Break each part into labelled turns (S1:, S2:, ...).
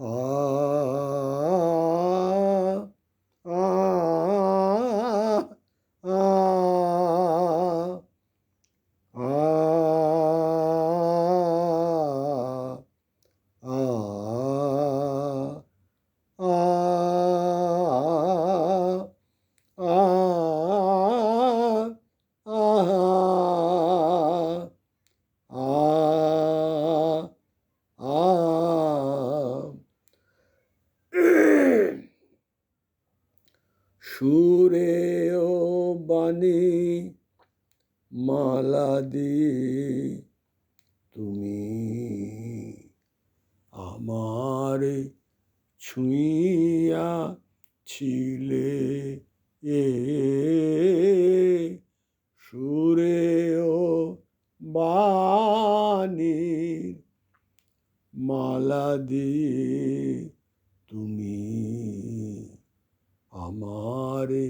S1: Ah. মালা দিয়ে তুমি আমার ছুঁইয়া ছিলে এ সুরে ও বাণীর মালা দিয়ে তুমি আমারে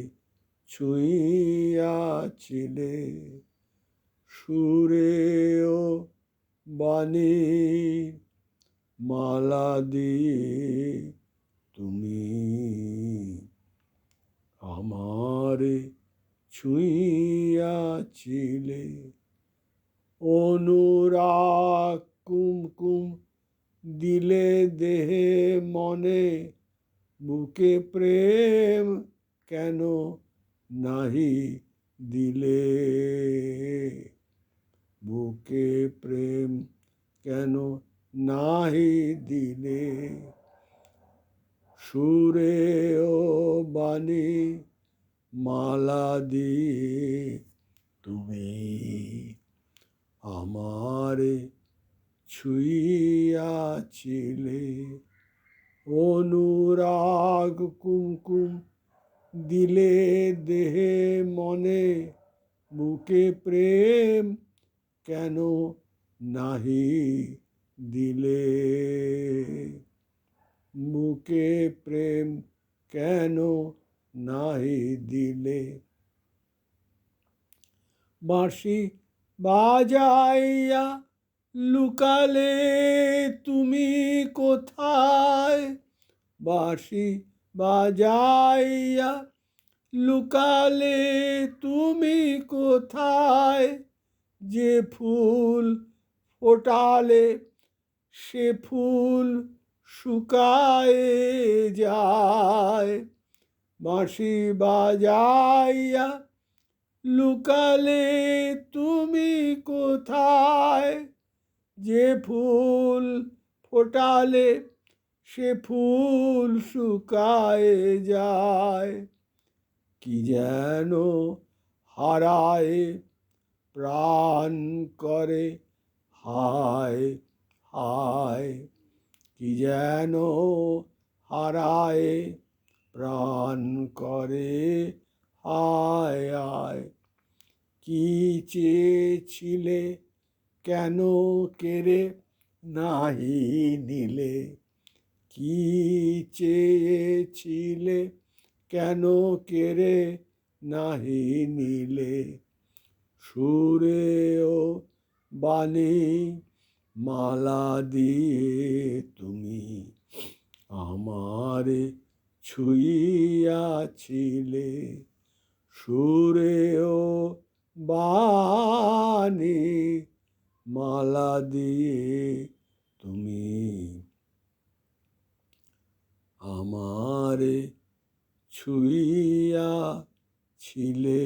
S1: ছুঁইয়াছিলে সুরে ও বাণী মালা দিয়ে তুমি আমারে ছুঁইয়াছিলে অনুরাগ কুমকুম দিলে দেহে মনে, বুকে প্রেম কেন নাহি দিলে? বুকে প্রেম কেন নাহি দিলে? সুরে ও বাণী মালা দিয়ে তুমি আমারে ছুঁইয়াছিলে। অনুরাগ কুমকুম দিলে দেহে মনে বুকে প্রেম কেন নাহি দিলে? বুকে প্রেম কেন নাহি দিলে? বাঁশি বাজাইয়া লুকালে তুমি কোথায়? বাঁশি বাজাইয়া লুকালে তুমি কোথায়? যে ফুল ফোটালে সে ফুল শুকায়ে যায়। বাঁশি বাজাইয়া লুকালে তুমি কোথায়? যে ফুল ফোটালে সে ফুল শুকায় যায়। কি যেন হারায় প্রাণ করে। হায় হায়, কি যেন হারায়। প্রাণ করে, হায় আয় কি চেয়েছিলে কেন কেড়ে নাহি নিলে? কি চেয়েছিলে কেন কেড়ে নাহি নিলে? সুরে ও বাণী মালা দিয়ে তুমি আমারে ছুঁইয়াছিলে। সুরে ও বাণী মালা দিয়ে তুমি আমার আমারে ছুঁইয়াছিলে।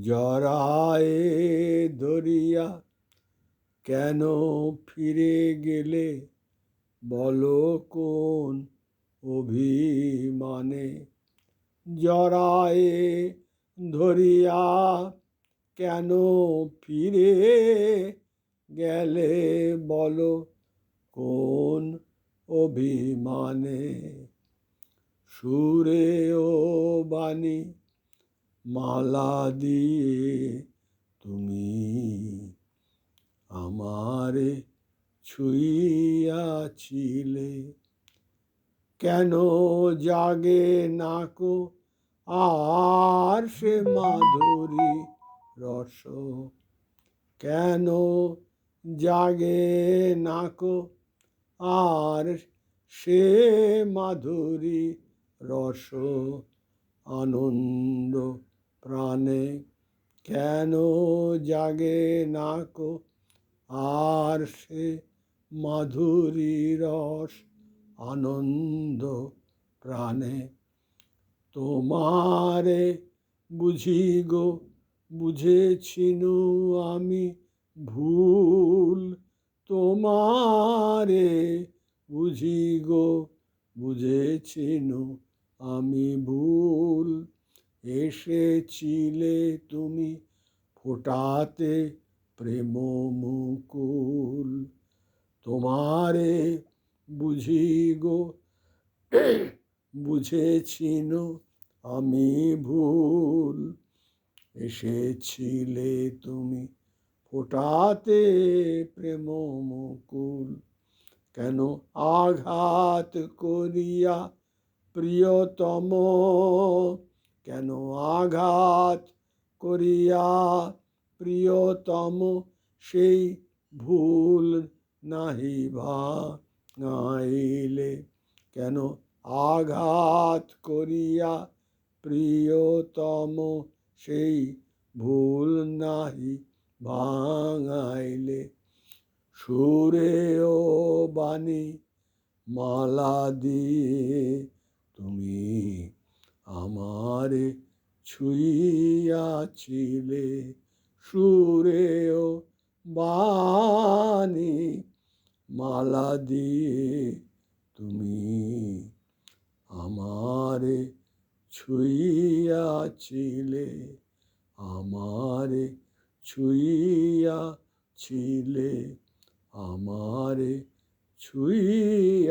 S1: জরায়ে ধরিয়া কেন ফিরে গেলে? বলো কোন অভিমানে? জরায়ে ধরিয়া কেন ফিরে গেলে? বলো কোন অভিমানে? সুরে ও বাণী মালা দিয়ে তুমি আমারে ছুঁইয়াছিলে। কেন জাগে নাকো আর সে মাধুরী রস? কেন জাগে নাকো আর সে মাধুরী রস? আনন্দ প্রাণে কেন জাগে না কো আর সে মাধুরী রস আনন্দ প্রাণে। তোমারে বুঝি গো, বুঝেছিনু আমি ভুল। তোমারে বুঝি গো, বুঝেছিনু আমি ভুল। এসেছিলে তুমি ফোটাতে প্রেম মুকুল তোমারে বুঝি গো বুঝেছিনু আমি ভুল। এসেছিলে তুমি ফোটাতে প্রেম মুকুল কেন আঘাত করিয়া প্রিয়তম? কেন আঘাত করিয়া প্রিয়তম সেই ভুল নাহি ভাঙাইলে? কেন আঘাত করিয়া প্রিয়তম সেই ভুল নাহি ভাঙাইলে? সুরে ও বাণী মালা দিয়ে তুমি আমারে ছুঁইয়াছিলে সুরে ও বাণী মালা দিয়ে তুমি আমারে ছুঁইয়াছিলে আমারে ছুঁইয়াছিলে আমারে ছুঁইয়াছিলে।